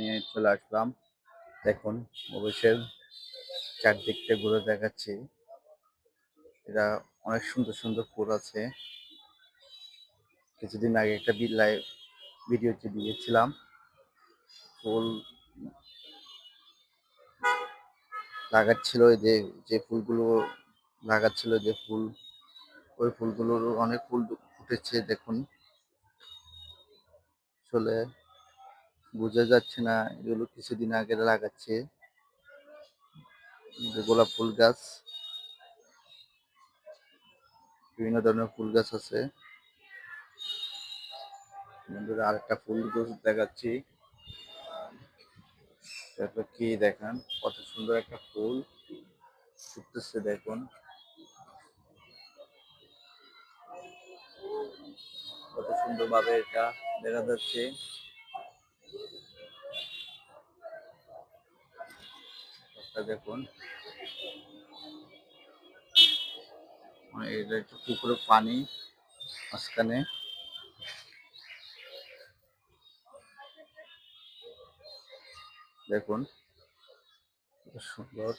নিয়ে চলে আসলাম। দেখুন অবশ্যই চারদিকটা ঘুরে দেখাচ্ছি। এটা অনেক সুন্দর সুন্দর ফুল আছে। কিছুদিন আগে একটা বিল্লায় ভিডিওতে দিয়েছিলাম। ফুল লাগাচ্ছিল যে যে ফুলগুলো লাগাচ্ছিল যে ফুল, ওই ফুলগুলোর অনেক ফুল ফুটেছে দেখুন। আসলে বোঝা যাচ্ছে না, এগুলো কিছুদিন আগে লাগাচ্ছে। গোলাপ ফুল গাছ, বিভিন্ন ধরনের ফুল গাছ আছে। আরেকটা ফুল গাছ দেখাচ্ছি। তারপর কি দেখেন, কত সুন্দর একটা ফুল ফুটতেছে দেখুন। কত সুন্দর ভাবে এটা দেখা যাচ্ছে। একটা দেখুন। মানে এটা একটা পুকুরের পানি মাঝখানে। দেখুন সুন্দর।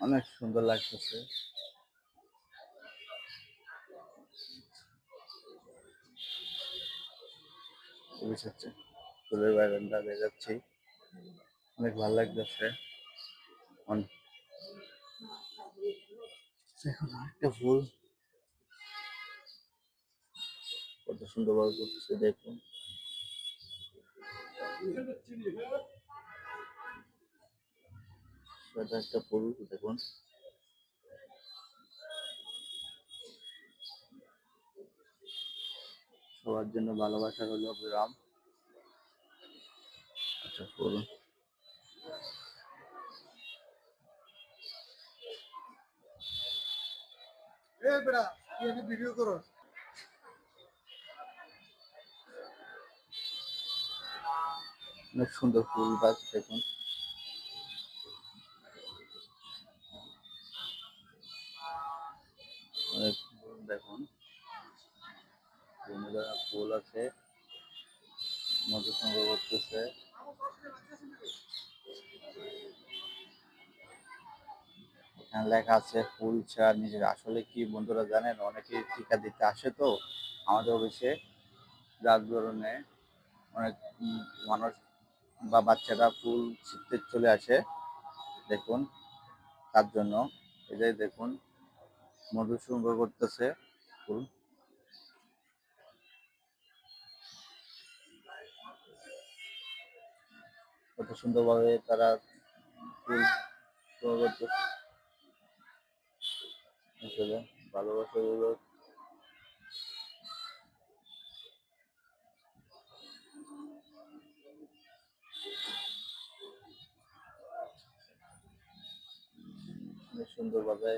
অনেক সুন্দর লাগতেছে। খুবই হচ্ছে ফুলের বাগানটা দেখাচ্ছি। অনেক ভালো লাগতেছে। দেখুন একটা ফুল। কত সুন্দর ভাবে করতেছে, দেখুন। সেটা একটা ফুল, দেখুন। সবার জন্য ভালোবাসা হলো অবিরাম ফুল এ বেড়া ভিডিও করো অনেক সুন্দর ফুল গাছ দেখুন। অনেক ফুল দেখুন। বিভিন্ন ধরনের ফুল আছে। মধু সংগ্রহ করতেছে। লেখা আছে ফুল চা নিজের। আসলে কি বন্ধুরা জানেন অনেকে টিকা দিতে আসে তো আমাদের অফিসে। যার ধরনে অনেক মানুষ বা বাচ্চারা ফুল ছিঁড়তে চলে আসে। দেখুন, তার জন্য এটাই দেখুন মধু করতেছে ফুল। কত সুন্দরভাবে তারা আসলে ভালোবাসা গুলো সুন্দরভাবে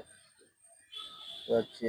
যাচ্ছে